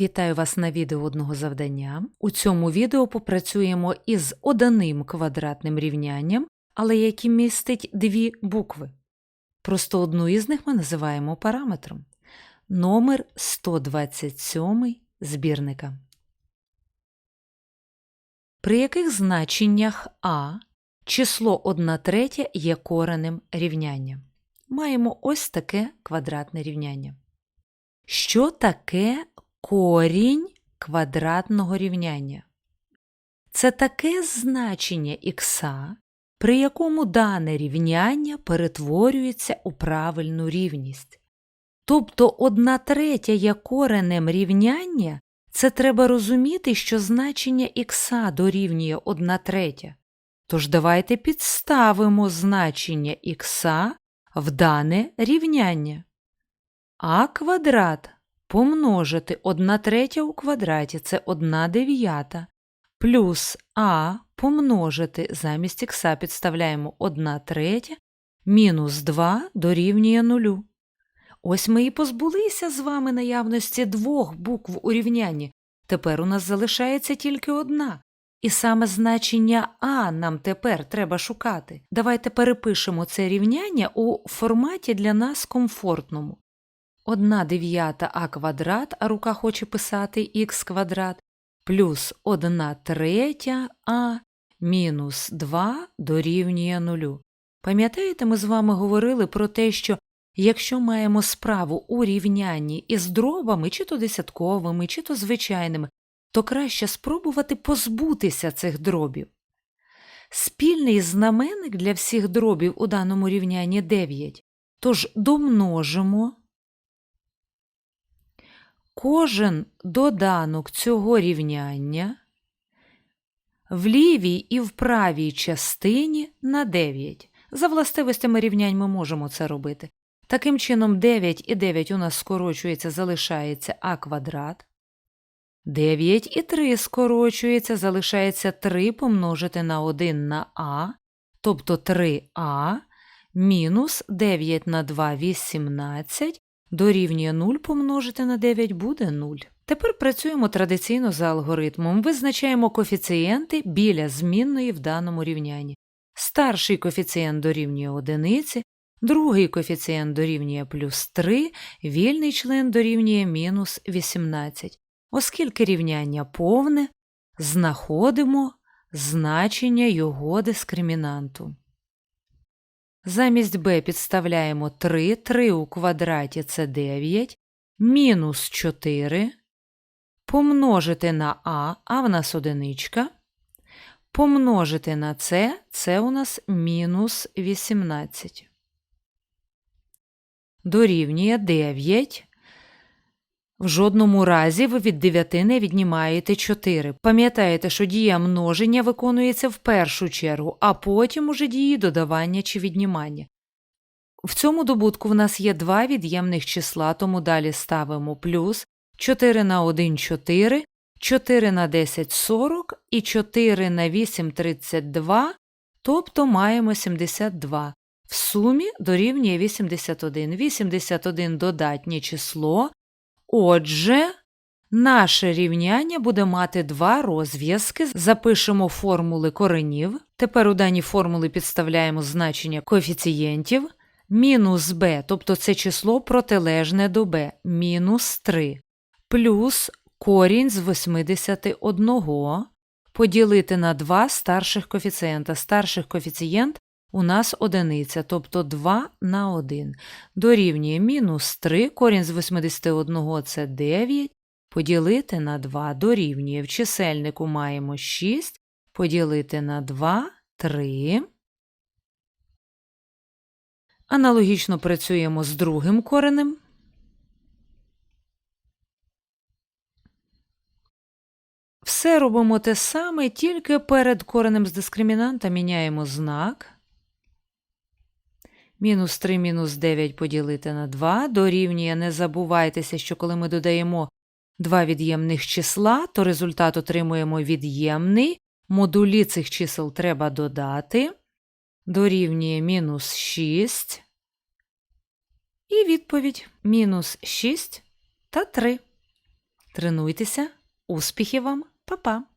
Вітаю вас на відео одного завдання. У цьому відео попрацюємо із оданим квадратним рівнянням, але яке містить дві букви. Просто одну із них ми називаємо параметром. Номер 127 збірника. При яких значеннях А число 1 третя є коренем рівняння? Маємо ось таке квадратне рівняння. Що таке корінь квадратного рівняння? Це таке значення ікса, при якому дане рівняння перетворюється у правильну рівність. Тобто одна третя є коренем рівняння, це треба розуміти, що значення ікса дорівнює 1 третя. Тож давайте підставимо значення ікса в дане рівняння. А квадрат помножити 1 третя у квадраті це 1 дев'ята, плюс А помножити замість ікса підставляємо 1 третя, мінус 2 дорівнює 0. Ось ми і позбулися з вами наявності двох букв у рівнянні. Тепер у нас залишається тільки одна. І саме значення А нам тепер треба шукати. Давайте перепишемо це рівняння у форматі для нас комфортному. 1 дев'ята а квадрат, а рука хоче писати х квадрат, плюс 1 третя а мінус 2 дорівнює 0. Пам'ятаєте, ми з вами говорили про те, що якщо маємо справу у рівнянні із дробами, чи то десятковими, чи то звичайними, то краще спробувати позбутися цих дробів. Спільний знаменник для всіх дробів у даному рівнянні 9, тож домножимо кожен доданок цього рівняння в лівій і в правій частині на 9. За властивостями рівнянь ми можемо це робити. Таким чином, 9 і 9 у нас скорочується, залишається а квадрат. 9 і 3 скорочується, залишається 3 помножити на 1 на а, тобто 3а, мінус 9 на 2 – 18, дорівнює 0 помножити на 9 буде 0. Тепер працюємо традиційно за алгоритмом. Визначаємо коефіцієнти біля змінної в даному рівнянні. Старший коефіцієнт дорівнює 1, другий коефіцієнт дорівнює плюс 3, вільний член дорівнює мінус 18. Оскільки рівняння повне, знаходимо значення його дискримінанту. Замість b підставляємо 3, 3 у квадраті це 9, мінус 4, помножити на а, а в нас одиничка, помножити на c, це у нас мінус 18. Дорівнює 9. В жодному разі ви від 9 не віднімаєте 4. Пам'ятаєте, що дія множення виконується в першу чергу, а потім уже дії додавання чи віднімання. В цьому добутку в нас є два від'ємних числа, тому далі ставимо плюс 4 на 1 – 4, 4 на 10 – 40 і 4 на 8 – 32, тобто маємо 72. В сумі дорівнює 81. 81 додатнє число. Отже, наше рівняння буде мати два розв'язки. Запишемо формули коренів. Тепер у даній формули підставляємо значення коефіцієнтів. Мінус b, тобто це число протилежне до b, мінус 3, плюс корінь з 81 поділити на два старших коефіцієнта. Старших коефіцієнт у нас одиниця, тобто 2 на 1. Дорівнює мінус 3, корінь з 81 – це 9, поділити на 2 дорівнює. В чисельнику маємо 6, поділити на 2 – 3. Аналогічно працюємо з другим коренем. Все робимо те саме, тільки перед коренем з дискримінанта міняємо знак. Мінус 3 мінус 9 поділити на 2 дорівнює, не забувайтеся, що коли ми додаємо два від'ємних числа, то результат отримуємо від'ємний. Модулі цих чисел треба додати. Дорівнює мінус 6. І відповідь мінус 6 та 3. Тренуйтеся, успіхів вам, Па-па!